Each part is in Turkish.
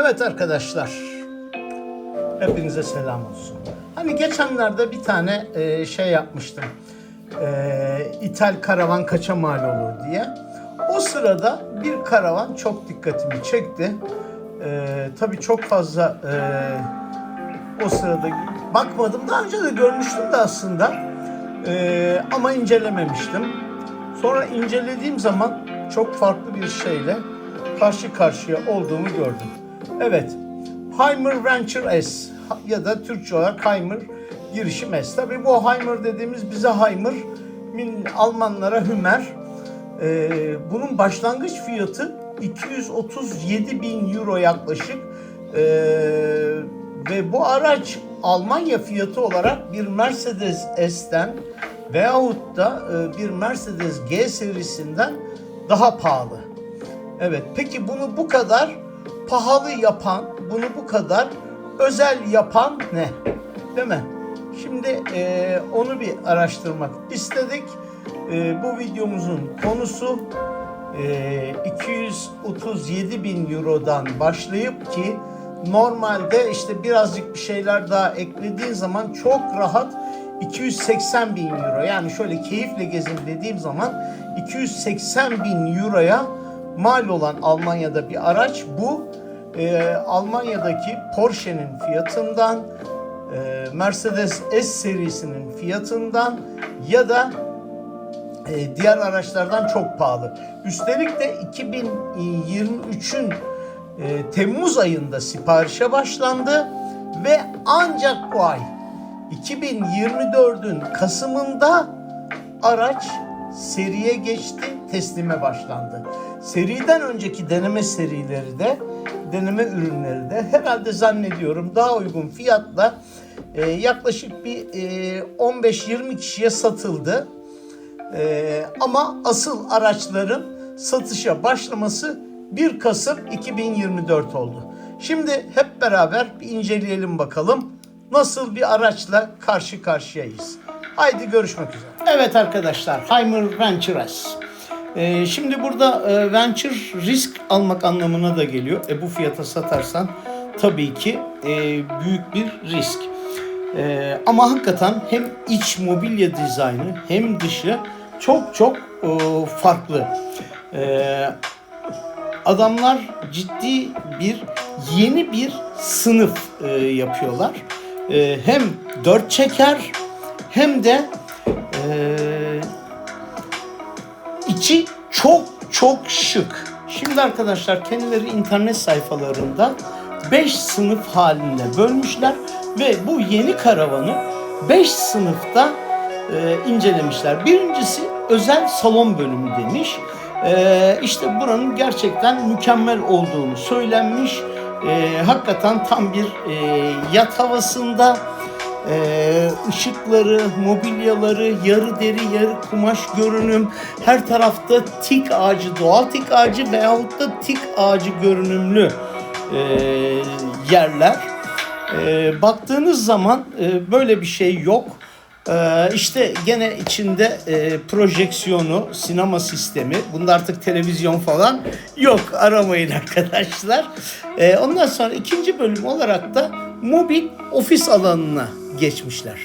Evet arkadaşlar. Hepinize selam olsun. Hani geçenlerde bir tane e, şey yapmıştım. E, İthal karavan kaça mal olur diye. O sırada bir karavan çok dikkatimi çekti. E, tabii çok fazla e, o sırada bakmadım. Daha önce de görmüştüm de aslında. E, ama incelememiştim. Sonra incelediğim zaman çok farklı bir şeyle karşı karşıya olduğumu gördüm. Evet, Heimer Venture S ya da Türkçe olarak Heimer girişim S. Tabii bu Heimer dediğimiz bize Heimer, Almanlara Hümer. Ee, bunun başlangıç fiyatı 237 bin euro yaklaşık. Ee, ve bu araç Almanya fiyatı olarak bir Mercedes S'ten veyahut da e, bir Mercedes G serisinden daha pahalı. Evet, peki bunu bu kadar pahalı yapan, bunu bu kadar özel yapan ne? Değil mi? Şimdi e, onu bir araştırmak istedik. E, bu videomuzun konusu e, 237 bin Euro'dan başlayıp ki normalde işte birazcık bir şeyler daha eklediğin zaman çok rahat 280 bin euro yani şöyle keyifle gezin dediğim zaman 280 bin euroya mal olan Almanya'da bir araç bu. Ee, Almanya'daki Porsche'nin fiyatından, e, Mercedes S serisinin fiyatından ya da e, diğer araçlardan çok pahalı. Üstelik de 2023'ün e, Temmuz ayında siparişe başlandı ve ancak bu ay 2024'ün Kasım'ında araç seriye geçti, teslime başlandı. Seriden önceki deneme serileri de, deneme ürünleri de herhalde zannediyorum daha uygun fiyatla e, yaklaşık bir e, 15-20 kişiye satıldı. E, ama asıl araçların satışa başlaması 1 Kasım 2024 oldu. Şimdi hep beraber bir inceleyelim bakalım nasıl bir araçla karşı karşıyayız. Haydi görüşmek üzere. Evet arkadaşlar, Heimer Venture Ee, şimdi burada e, venture risk almak anlamına da geliyor. E bu fiyata satarsan tabii ki e, büyük bir risk. E, ama hakikaten hem iç mobilya dizaynı hem dışı çok çok e, farklı. E, adamlar ciddi bir yeni bir sınıf e, yapıyorlar. E, hem dört çeker hem de e, içi çok çok şık. Şimdi arkadaşlar kendileri internet sayfalarında 5 sınıf halinde bölmüşler ve bu yeni karavanı 5 sınıfta e, incelemişler. Birincisi özel salon bölümü demiş. E, işte buranın gerçekten mükemmel olduğunu söylenmiş. E, hakikaten tam bir e, yat havasında e, ışıkları, mobilyaları, yarı deri, yarı kumaş görünüm, her tarafta tik ağacı, doğal tik ağacı veyahut da tik ağacı görünümlü e, yerler. E, baktığınız zaman e, böyle bir şey yok. Ee, işte gene içinde e, projeksiyonu, sinema sistemi. Bunda artık televizyon falan yok. Aramayın arkadaşlar. Ee, ondan sonra ikinci bölüm olarak da mobil ofis alanına geçmişler.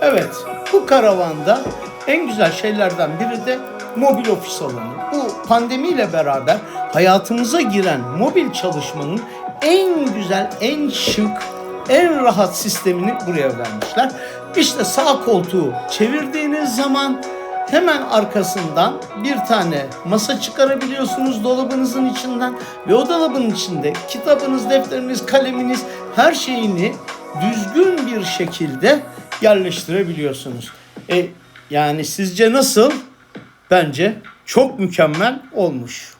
Evet, bu karavanda en güzel şeylerden biri de mobil ofis alanı. Bu pandemiyle beraber hayatımıza giren mobil çalışmanın en güzel, en şık, en rahat sistemini buraya vermişler. İşte sağ koltuğu çevirdiğiniz zaman hemen arkasından bir tane masa çıkarabiliyorsunuz dolabınızın içinden ve o dolabın içinde kitabınız, defteriniz, kaleminiz her şeyini düzgün bir şekilde yerleştirebiliyorsunuz. E, yani sizce nasıl? Bence çok mükemmel olmuş.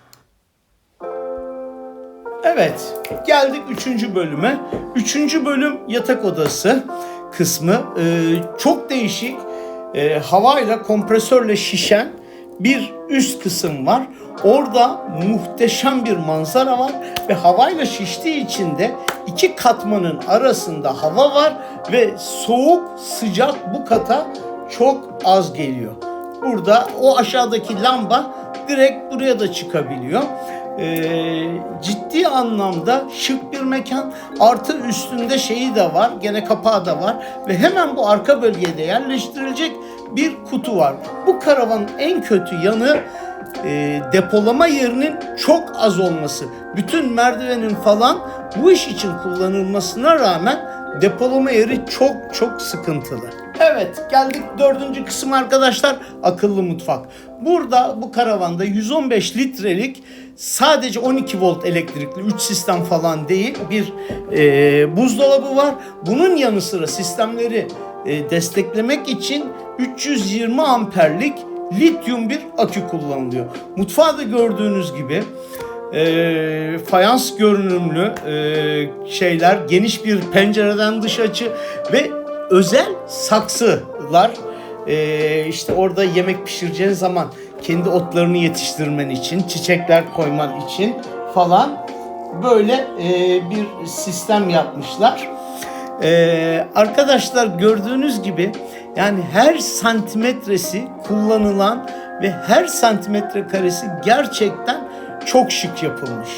Evet, geldik üçüncü bölüme. Üçüncü bölüm yatak odası kısmı. Ee, çok değişik e, havayla kompresörle şişen bir üst kısım var. Orada muhteşem bir manzara var ve havayla şiştiği için de iki katmanın arasında hava var ve soğuk sıcak bu kata çok az geliyor. Burada o aşağıdaki lamba direkt buraya da çıkabiliyor. e, ciddi anlamda şık bir mekan. Artı üstünde şeyi de var. Gene kapağı da var. Ve hemen bu arka bölgede yerleştirilecek bir kutu var. Bu karavanın en kötü yanı e, depolama yerinin çok az olması. Bütün merdivenin falan bu iş için kullanılmasına rağmen depolama yeri çok çok sıkıntılı. Evet geldik dördüncü kısım arkadaşlar akıllı mutfak. Burada bu karavanda 115 litrelik sadece 12 volt elektrikli 3 sistem falan değil bir e, buzdolabı var. Bunun yanı sıra sistemleri e, desteklemek için 320 amperlik lityum bir akü kullanılıyor. Mutfağı da gördüğünüz gibi e, fayans görünümlü e, şeyler, geniş bir pencereden dış açı ve özel saksılar. E, işte orada yemek pişireceğin zaman kendi otlarını yetiştirmen için, çiçekler koyman için falan böyle e, bir sistem yapmışlar. Ee, arkadaşlar gördüğünüz gibi yani her santimetresi kullanılan ve her santimetre karesi gerçekten çok şık yapılmış.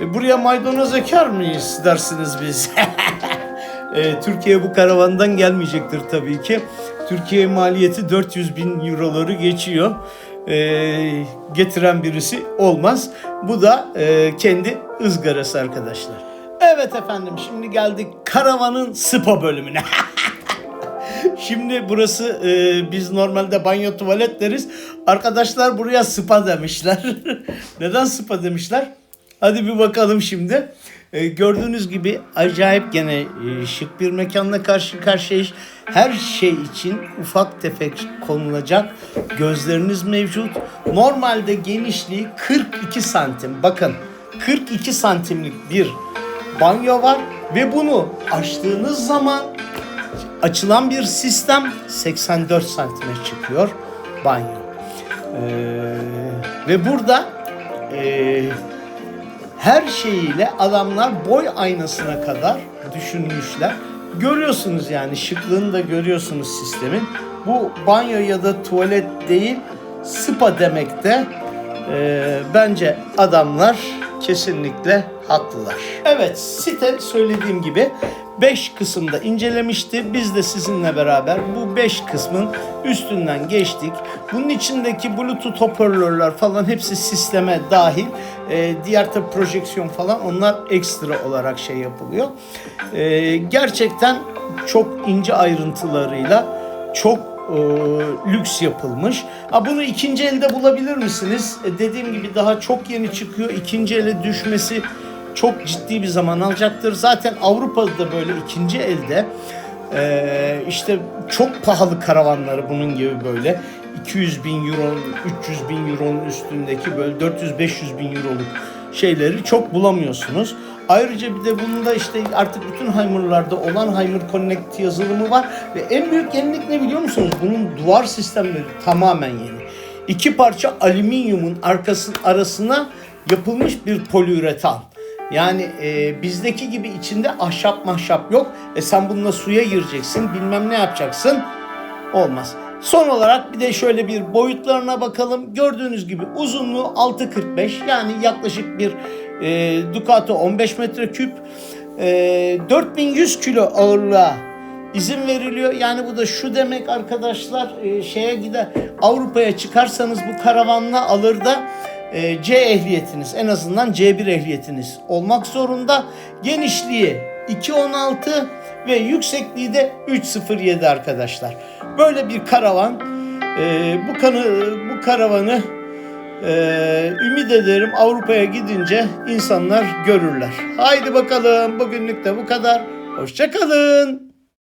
E, buraya maydanoz eker miyiz dersiniz biz. E, Türkiye bu karavandan gelmeyecektir tabii ki. Türkiye maliyeti 400 bin euroları geçiyor. E, getiren birisi olmaz. Bu da e, kendi ızgarası arkadaşlar. Evet efendim şimdi geldik karavanın spa bölümüne. Şimdi burası e, biz normalde banyo tuvalet deriz. Arkadaşlar buraya spa demişler. Neden spa demişler? Hadi bir bakalım şimdi. E, gördüğünüz gibi acayip gene e, şık bir mekanla karşı karşıyayız. Her şey için ufak tefek konulacak gözleriniz mevcut. Normalde genişliği 42 santim. Bakın 42 santimlik bir banyo var ve bunu açtığınız zaman açılan bir sistem 84 santime çıkıyor banyo. Ee, ve burada e, her şeyiyle adamlar boy aynasına kadar düşünmüşler. Görüyorsunuz yani şıklığını da görüyorsunuz sistemin. Bu banyo ya da tuvalet değil spa demekte. Ee, bence adamlar kesinlikle haklılar. Evet site söylediğim gibi 5 kısımda incelemişti. Biz de sizinle beraber bu 5 kısmın üstünden geçtik. Bunun içindeki Bluetooth hoparlörler falan hepsi sisteme dahil. Ee, diğer tabi projeksiyon falan onlar ekstra olarak şey yapılıyor. Ee, gerçekten çok ince ayrıntılarıyla çok e, lüks yapılmış. Ha bunu ikinci elde bulabilir misiniz? E, dediğim gibi daha çok yeni çıkıyor. İkinci ele düşmesi çok ciddi bir zaman alacaktır. Zaten Avrupa'da da böyle ikinci elde e, işte çok pahalı karavanları bunun gibi böyle 200 bin euro, 300 bin euronun üstündeki böyle 400-500 bin euroluk şeyleri çok bulamıyorsunuz. Ayrıca bir de bunda işte artık bütün Heimer'larda olan Heimer Connect yazılımı var ve en büyük yenilik ne biliyor musunuz? Bunun duvar sistemleri tamamen yeni. İki parça alüminyumun arkasının arasına yapılmış bir poliüretan. Yani e, bizdeki gibi içinde ahşap mahşap yok. E sen bununla suya gireceksin, bilmem ne yapacaksın. Olmaz. Son olarak bir de şöyle bir boyutlarına bakalım. Gördüğünüz gibi uzunluğu 6.45 yani yaklaşık bir e, Ducato 15 metreküp. E, 4100 kilo ağırlığa izin veriliyor. Yani bu da şu demek arkadaşlar e, şeye gider Avrupa'ya çıkarsanız bu karavanla alır da e, C ehliyetiniz en azından C1 ehliyetiniz olmak zorunda. Genişliği 2.16 ve yüksekliği de 3.07 arkadaşlar. Böyle bir karavan. E, bu kanı bu karavanı e, ümit ederim Avrupa'ya gidince insanlar görürler. Haydi bakalım bugünlük de bu kadar. Hoşçakalın.